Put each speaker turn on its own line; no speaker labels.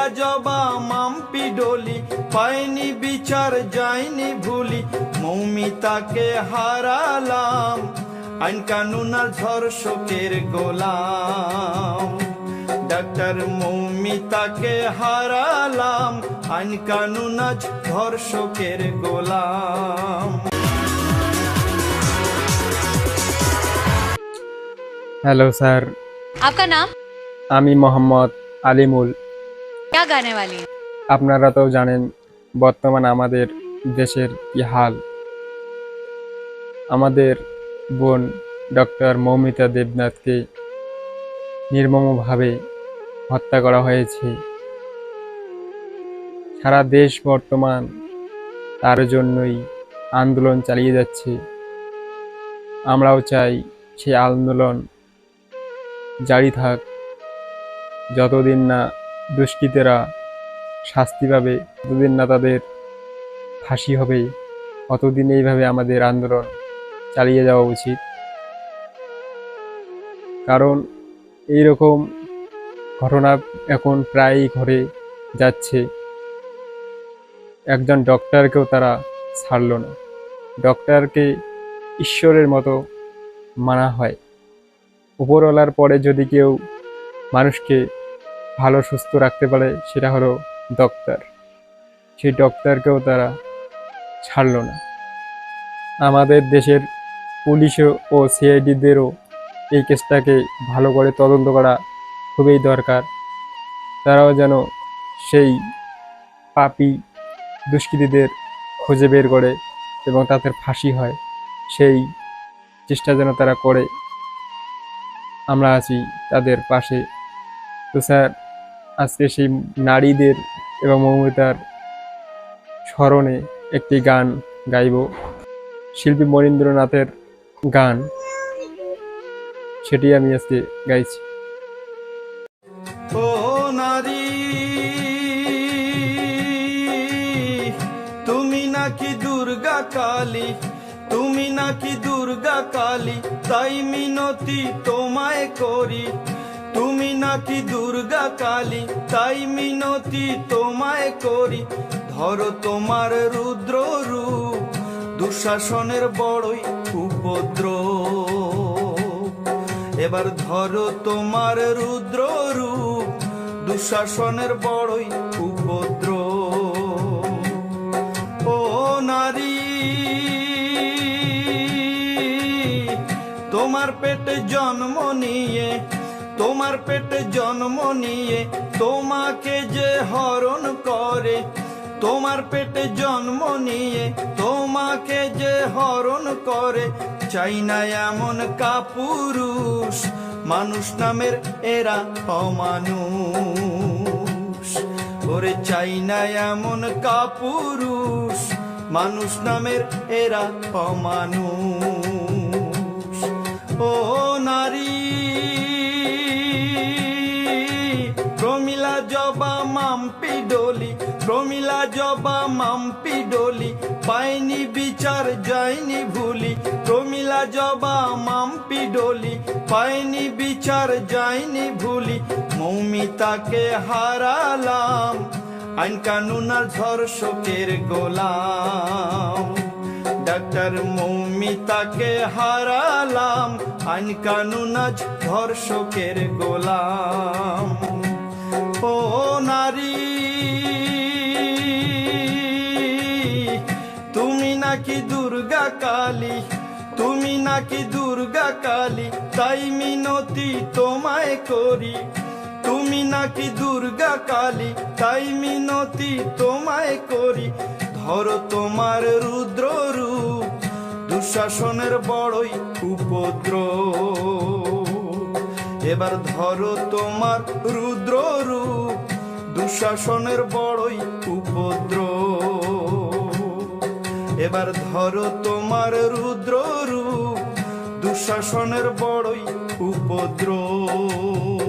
বেলা জবা মাম্পি ডোলি পাইনি বিচার যাইনি ভুলি মৌমিতাকে হারালাম আইন কানুন ধর্ষকের গোলাম। ডাক্তার মৌমিতাকে হারালাম আইন কানুন ধর্ষকের গোলাম।
হ্যালো স্যার
আপনার নাম
আমি মোহাম্মদ আলিমুল
क्या गाने वाली है
আপনারা তো জানেন বর্তমান আমাদের দেশের কি হাল আমাদের বোন ডক্টর মৌমিতা দেবনাথকে নির্মমভাবে হত্যা করা হয়েছে সারা দেশ বর্তমান তার জন্যই আন্দোলন চালিয়ে যাচ্ছে আমরাও চাই সে আন্দোলন জারি থাক যতদিন না দুষ্কৃতীরা শাস্তি পাবে যতদিন না তাদের ফাঁসি হবে অতদিন এইভাবে আমাদের আন্দোলন চালিয়ে যাওয়া উচিত। কারণ এই রকম ঘটনা এখন প্রায়ই ঘরে যাচ্ছে। একজন ডক্টরকেও তারা ছাড়লো না। ডক্টরকে ঈশ্বরের মতো মানা হয়। উপরওয়ালার পরে যদি কেউ মানুষকে ভালো, সুস্থ রাখতে পারে সেটা হলো ডক্টর সেই ডক্টরকেও তারা ছাড়লো না। আমাদের দেশের পুলিশ ও সিআইডিদেরও এই কেসটাকে ভালো করে তদন্ত করা খুবই দরকার। তারাও যেন সেই পাপি দুষ্কৃতীদের খুঁজে বের করে এবং তাদের ফাঁসি হয়, সেই চেষ্টা যেন তারা করে। আমরা আছি তাদের পাশে। তো স্যার আজকে সেই নারীদের এবং মৌমিতার স্মরণে একটি গান গাইব। শিল্পী মনীন্দ্রনাথের গান। সেটি আমি আজকে গাইছি।
ও নারী, তুমি নাকি দুর্গা কালী, তুমি নাকি দুর্গা কালী, তাই মিনতি তোমায় করি। নাকি দুর্গা কালী? তাই মিনতি তোমায় করি। ধরো তোমার রুদ্র রূপ, দুঃশাসনের বড়ই উপদ্রব। এবার ধরো তোমার রুদ্র রূপ, দুঃশাসনের বড়ই উপদ্র ও নারী, তোমার পেটে জন্ম নিয়ে তোমার পেটে জন্ম নিয়ে, তোমাকে যে হরণ করে, তোমার পেটে জন্ম নিয়ে, তোমাকে যে হরণ করে, চাই না এমন কাপুরুষ, মানুষ নামের এরা অমানুষ। ওরে চাই না এমন কাপুরুষ, মানুষ নামের এরা অমানুষ। ও মাম্পি ডলি প্রমিলা জবা মাম্পি ডলি, পাইনি বিচার যায়নি ভুলি প্রমিলা জবা মাম্পি ডলি, পাইনি বিচার যায়নি ভুলি, মৌমিতাকে হারালাম, আইন কানুন আর ধর্ষকের গোলাম। ডাক্তার মৌমিতাকে হারালাম, আইন কানুন আজ ধর্ষকের গোলাম। তুমি নাকি দুর্গা কালী, তাই মিনতি তোমায় করি। তুমি নাকি দুর্গা কালী, তাই মিনতি তোমায় করি। ধরো তোমার রুদ্র রূপ, দুঃশাসনের বড়ই উপদ্র এবার ধরো তোমার রুদ্র রূপ, দুঃশাসনের বড়ই উপদ্রব। এবার ধরো তোমার রুদ্র রূপ দুঃশাসনের বড়ই উপদ্রব।